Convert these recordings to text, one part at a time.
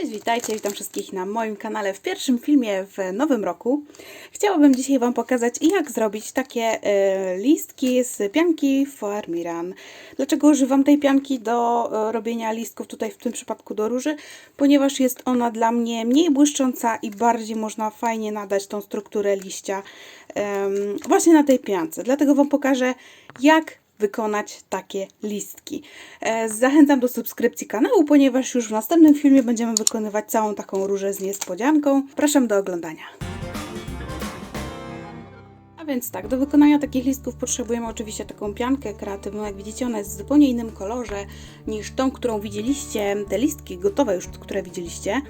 Cześć, witajcie, witam wszystkich na moim kanale w pierwszym filmie w nowym roku. Chciałabym dzisiaj Wam pokazać, jak zrobić takie e, listki z pianki Farmiran. Dlaczego używam tej pianki do e, robienia listków, tutaj w tym przypadku do róży? Ponieważ jest ona dla mnie mniej błyszcząca i bardziej można fajnie nadać tą strukturę liścia właśnie na tej piance. Dlatego Wam pokażę, jak wykonać takie listki. E, Zachęcam do subskrypcji kanału, ponieważ już w następnym filmie będziemy wykonywać całą taką różę z niespodzianką. Proszę do oglądania. Więc tak, do wykonania takich listków potrzebujemy oczywiście taką piankę kreatywną. Jak widzicie, ona jest w zupełnie innym kolorze niż tą, którą widzieliście, te listki gotowe już, które widzieliście.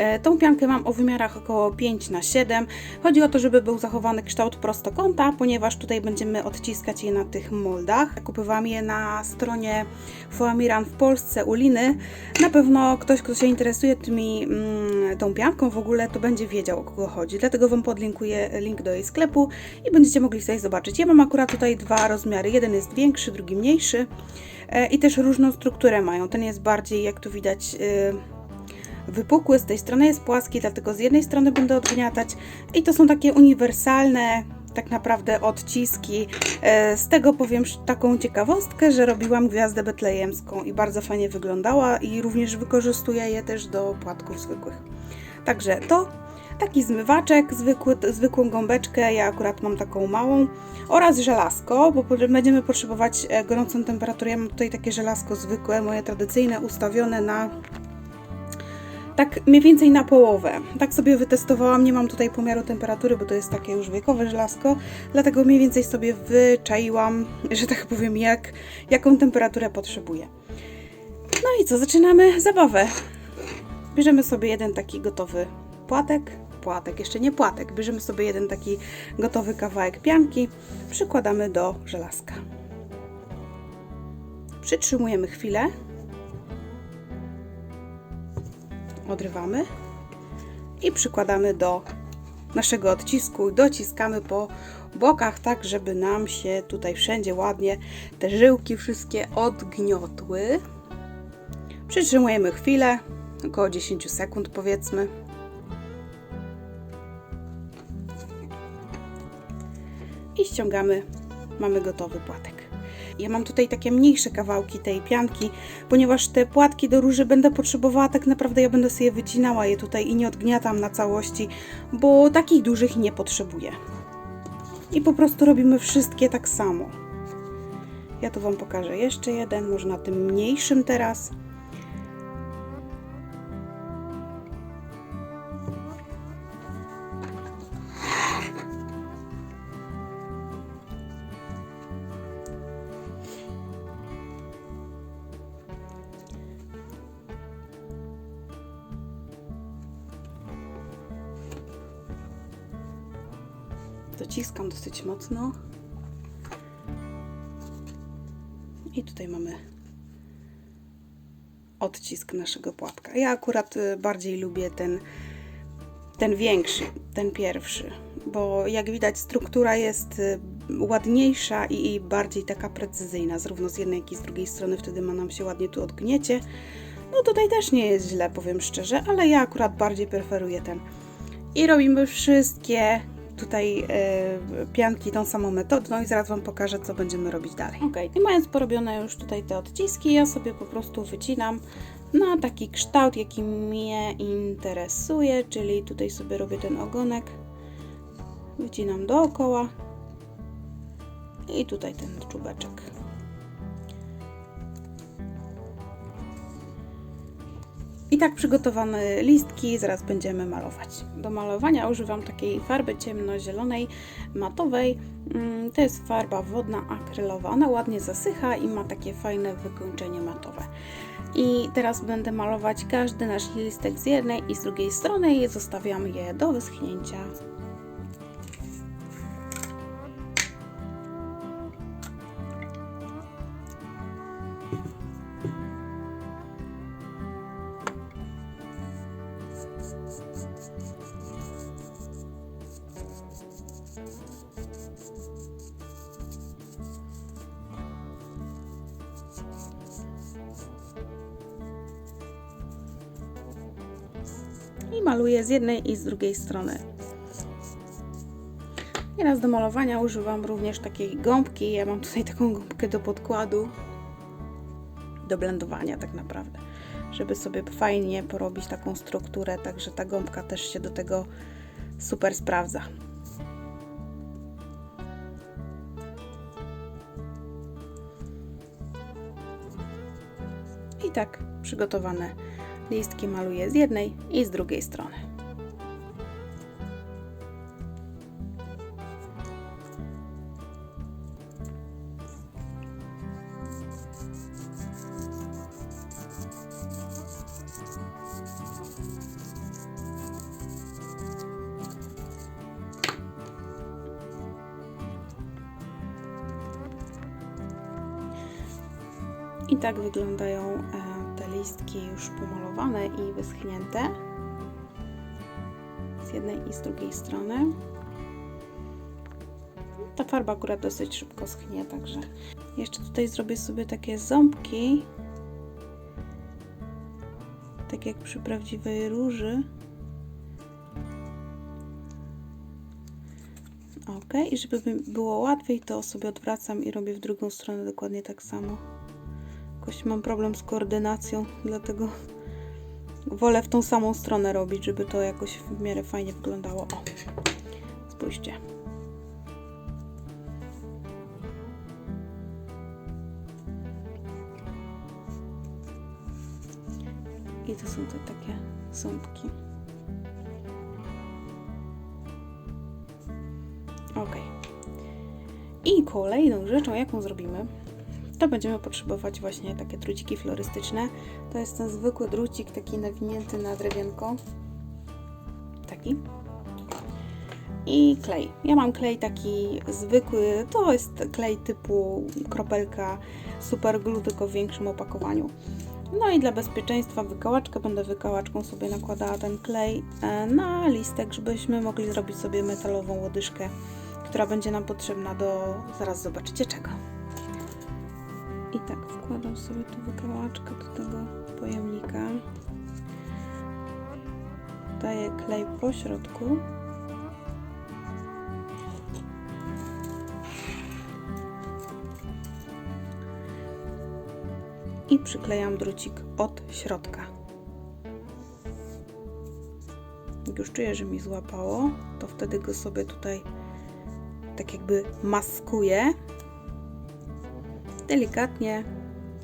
E, Tą piankę mam o wymiarach około 5 na 7 Chodzi o to, żeby był zachowany kształt prostokąta, ponieważ tutaj będziemy odciskać je na tych moldach. Kupowałam je na stronie Foamiran w Polsce u Liny. Na pewno ktoś, kto się interesuje tymi, mm, tą pianką w ogóle, to będzie wiedział o kogo chodzi. Dlatego Wam podlinkuję link do jej sklepu i będziecie mogli sobie zobaczyć. Ja mam akurat tutaj dwa rozmiary. Jeden jest większy, drugi mniejszy. E, I też różną strukturę mają. Ten jest bardziej, jak tu widać, y, wypukły, z tej strony jest płaski, dlatego z jednej strony będę odgniatać i to są takie uniwersalne tak naprawdę odciski. E, Z tego powiem taką ciekawostkę, że robiłam gwiazdę betlejemską i bardzo fajnie wyglądała i również wykorzystuję je też do płatków zwykłych. Także to taki zmywaczek, zwykły, zwykłą gąbeczkę, ja akurat mam taką małą oraz żelazko, bo będziemy potrzebować e, gorącą temperaturę. Ja mam tutaj takie żelazko zwykłe, moje tradycyjne, ustawione na tak mniej więcej na połowę. Tak sobie wytestowałam, nie mam tutaj pomiaru temperatury, bo to jest takie już wiekowe żelazko, dlatego mniej więcej sobie wyczaiłam, że tak powiem, jak, jaką temperaturę potrzebuję. No i co, zaczynamy zabawę. Bierzemy sobie jeden taki gotowy płatek, płatek, jeszcze nie płatek, bierzemy sobie jeden taki gotowy kawałek pianki, przykładamy do żelazka. Przytrzymujemy chwilę, odrywamy i przykładamy do naszego odcisku. Dociskamy po bokach, tak żeby nam się tutaj wszędzie ładnie te żyłki wszystkie odgniotły. Przytrzymujemy chwilę, około 10 sekund powiedzmy. I ściągamy, mamy gotowy płatek. Ja mam tutaj takie mniejsze kawałki tej pianki, ponieważ te płatki do róży będę potrzebowała, tak naprawdę ja będę sobie wycinała je tutaj i nie odgniatam na całości, bo takich dużych nie potrzebuję. I po prostu robimy wszystkie tak samo. Ja tu Wam pokażę jeszcze jeden, może na tym mniejszym teraz. Dociskam dosyć mocno. I tutaj mamy odcisk naszego płatka. Ja akurat y, bardziej lubię ten, ten większy, ten pierwszy, bo jak widać struktura jest y, ładniejsza i, bardziej taka precyzyjna, zarówno z jednej, jak i z drugiej strony, wtedy ma nam się ładnie tu odgniecie. No tutaj też nie jest źle, powiem szczerze, ale ja akurat bardziej preferuję ten. I robimy wszystkie tutaj e, pianki tą samą metodą i zaraz Wam pokażę, co będziemy robić dalej. Ok, i mając porobione już tutaj te odciski, ja sobie po prostu wycinam na taki kształt, jaki mnie interesuje, czyli tutaj sobie robię ten ogonek, wycinam dookoła i tutaj ten czubeczek. I tak przygotowane listki zaraz będziemy malować. Do malowania używam takiej farby ciemnozielonej, matowej. Mm, To jest farba wodna akrylowa. Ona ładnie zasycha i ma takie fajne wykończenie matowe. I teraz będę malować każdy nasz listek z jednej i z drugiej strony i zostawiam je do wyschnięcia. Maluję z jednej i z drugiej strony. Nieraz do malowania używam również takiej gąbki. Ja mam tutaj taką gąbkę do podkładu, do blendowania tak naprawdę, żeby sobie fajnie porobić taką strukturę, także ta gąbka też się do tego super sprawdza. I tak przygotowane listki maluję z jednej i z drugiej strony. I tak wyglądają e, listki już pomalowane i wyschnięte. Z jednej i z drugiej strony. Ta farba akurat dosyć szybko schnie, także jeszcze tutaj zrobię sobie takie ząbki. Tak jak przy prawdziwej róży. Ok, i żeby było łatwiej, to sobie odwracam i robię w drugą stronę dokładnie tak samo. Jakoś mam problem z koordynacją, dlatego wolę w tą samą stronę robić, żeby to jakoś w miarę fajnie wyglądało. O, spójrzcie. I to są te takie ząbki. Ok. I kolejną rzeczą, jaką zrobimy, to będziemy potrzebować właśnie takie druciki florystyczne. To jest ten zwykły drucik, taki nawinięty na drewienko. Taki. I klej. Ja mam klej taki zwykły, to jest klej typu kropelka super glue, tylko w większym opakowaniu. No i dla bezpieczeństwa wykałaczkę, będę wykałaczką sobie nakładała ten klej e, na listek, żebyśmy mogli zrobić sobie metalową łodyżkę, która będzie nam potrzebna do, zaraz zobaczycie czego. I tak wkładam sobie tu wykałaczkę do tego pojemnika. Daję klej po środku. I przyklejam drucik od środka. Jak już czuję, że mi złapało, to wtedy go sobie tutaj tak jakby maskuję delikatnie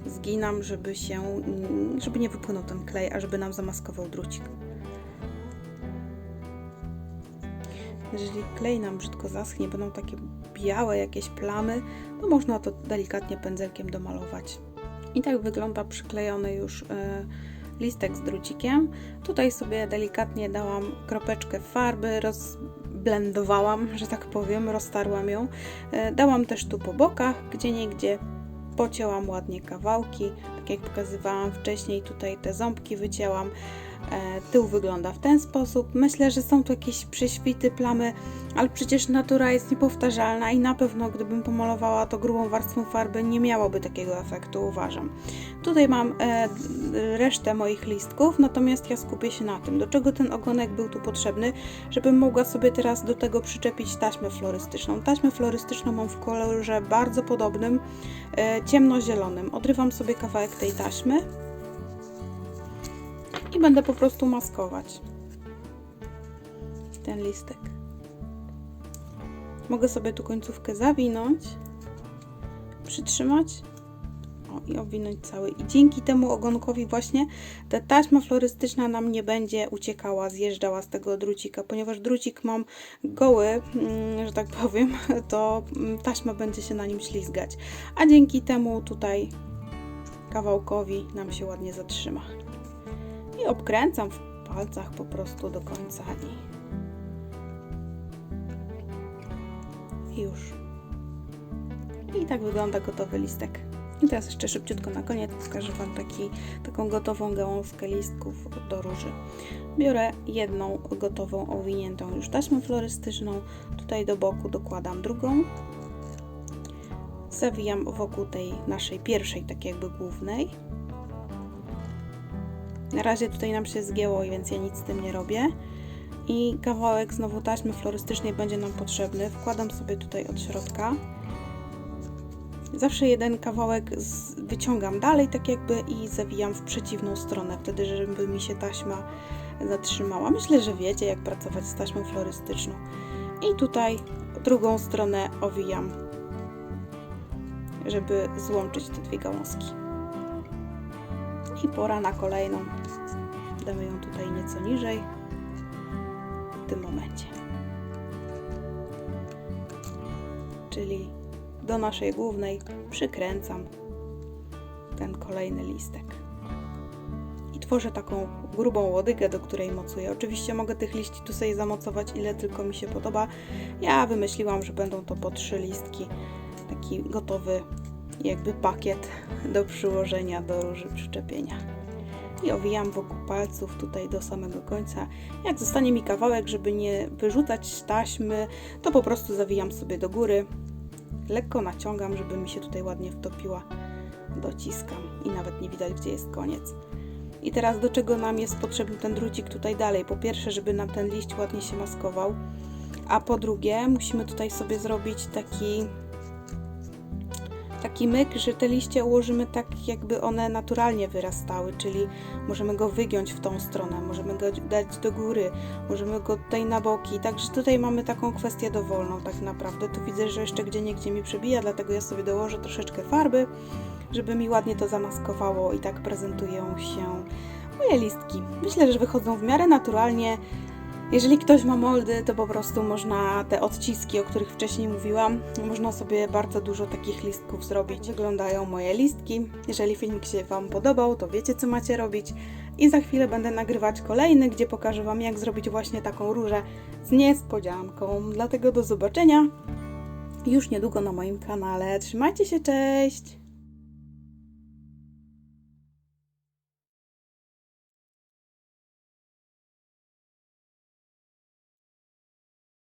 zginam, żeby się, żeby nie wypłynął ten klej, a żeby nam zamaskował drucik. Jeżeli klej nam brzydko zaschnie, będą takie białe jakieś plamy, to można to delikatnie pędzelkiem domalować. I tak wygląda przyklejony już e, listek z drucikiem. Tutaj sobie delikatnie dałam kropeczkę farby, rozblendowałam, że tak powiem, roztarłam ją. E, dałam też tu po bokach, gdzie niegdzie pocięłam ładnie kawałki, tak jak pokazywałam wcześniej, tutaj te ząbki wycięłam. E, tył wygląda w ten sposób. Myślę, że są tu jakieś prześwity, plamy, ale przecież natura jest niepowtarzalna i na pewno gdybym pomalowała to grubą warstwą farby, nie miałoby takiego efektu, uważam. Tutaj mam e, resztę moich listków, natomiast ja skupię się na tym, do czego ten ogonek był tu potrzebny, żebym mogła sobie teraz do tego przyczepić taśmę florystyczną. Taśmę florystyczną mam w kolorze bardzo podobnym, e, ciemnozielonym. Odrywam sobie kawałek tej taśmy i będę po prostu maskować ten listek. Mogę sobie tu końcówkę zawinąć, przytrzymać o, i owinąć cały. I dzięki temu ogonkowi właśnie ta taśma florystyczna nam nie będzie uciekała, zjeżdżała z tego drucika, ponieważ drucik mam goły, mm, że tak powiem, to mm, taśma będzie się na nim ślizgać. A dzięki temu tutaj kawałkowi nam się ładnie zatrzyma i obkręcam w palcach po prostu do końca i, już. I tak wygląda gotowy listek. I teraz jeszcze szybciutko na koniec pokażę Wam taki, taką gotową gałązkę listków do róży. Biorę jedną gotową, owiniętą już taśmą florystyczną, tutaj do boku dokładam drugą, zawijam wokół tej naszej pierwszej, tak jakby głównej, Na razie tutaj nam się zgięło, więc ja nic z tym nie robię. I kawałek znowu taśmy florystycznej będzie nam potrzebny. Wkładam sobie tutaj od środka. Zawsze jeden kawałek wyciągam dalej, tak jakby, i zawijam w przeciwną stronę, wtedy, żeby mi się taśma zatrzymała. Myślę, że wiecie, jak pracować z taśmą florystyczną. I tutaj drugą stronę owijam, żeby złączyć te dwie gałązki. I pora na kolejną. Damy ją tutaj nieco niżej. W tym momencie. Czyli do naszej głównej przykręcam ten kolejny listek. I tworzę taką grubą łodygę, do której mocuję. Oczywiście mogę tych liści tu sobie zamocować ile tylko mi się podoba. Ja wymyśliłam, że będą to po trzy listki. Taki gotowy jakby pakiet do przyłożenia do róży przyczepienia. I owijam wokół palców tutaj do samego końca. Jak zostanie mi kawałek, żeby nie wyrzucać taśmy, to po prostu zawijam sobie do góry. Lekko naciągam, żeby mi się tutaj ładnie wtopiła. Dociskam i nawet nie widać, gdzie jest koniec. I teraz do czego nam jest potrzebny ten drucik tutaj dalej? Po pierwsze, żeby nam ten liść ładnie się maskował, a po drugie musimy tutaj sobie zrobić taki taki myk, że te liście ułożymy tak, jakby one naturalnie wyrastały, czyli możemy go wygiąć w tą stronę, możemy go dać do góry, możemy go tutaj na boki, także tutaj mamy taką kwestię dowolną tak naprawdę. Tu widzę, że jeszcze gdzie niegdzie mi przebija, dlatego ja sobie dołożę troszeczkę farby, żeby mi ładnie to zamaskowało i tak prezentują się moje listki. Myślę, że wychodzą w miarę naturalnie. Jeżeli ktoś ma moldy, to po prostu można te odciski, o których wcześniej mówiłam, można sobie bardzo dużo takich listków zrobić. Wyglądają moje listki. Jeżeli filmik się Wam podobał, to wiecie co macie robić. I za chwilę będę nagrywać kolejny, gdzie pokażę Wam jak zrobić właśnie taką różę z niespodzianką. Dlatego do zobaczenia już niedługo na moim kanale. Trzymajcie się, cześć!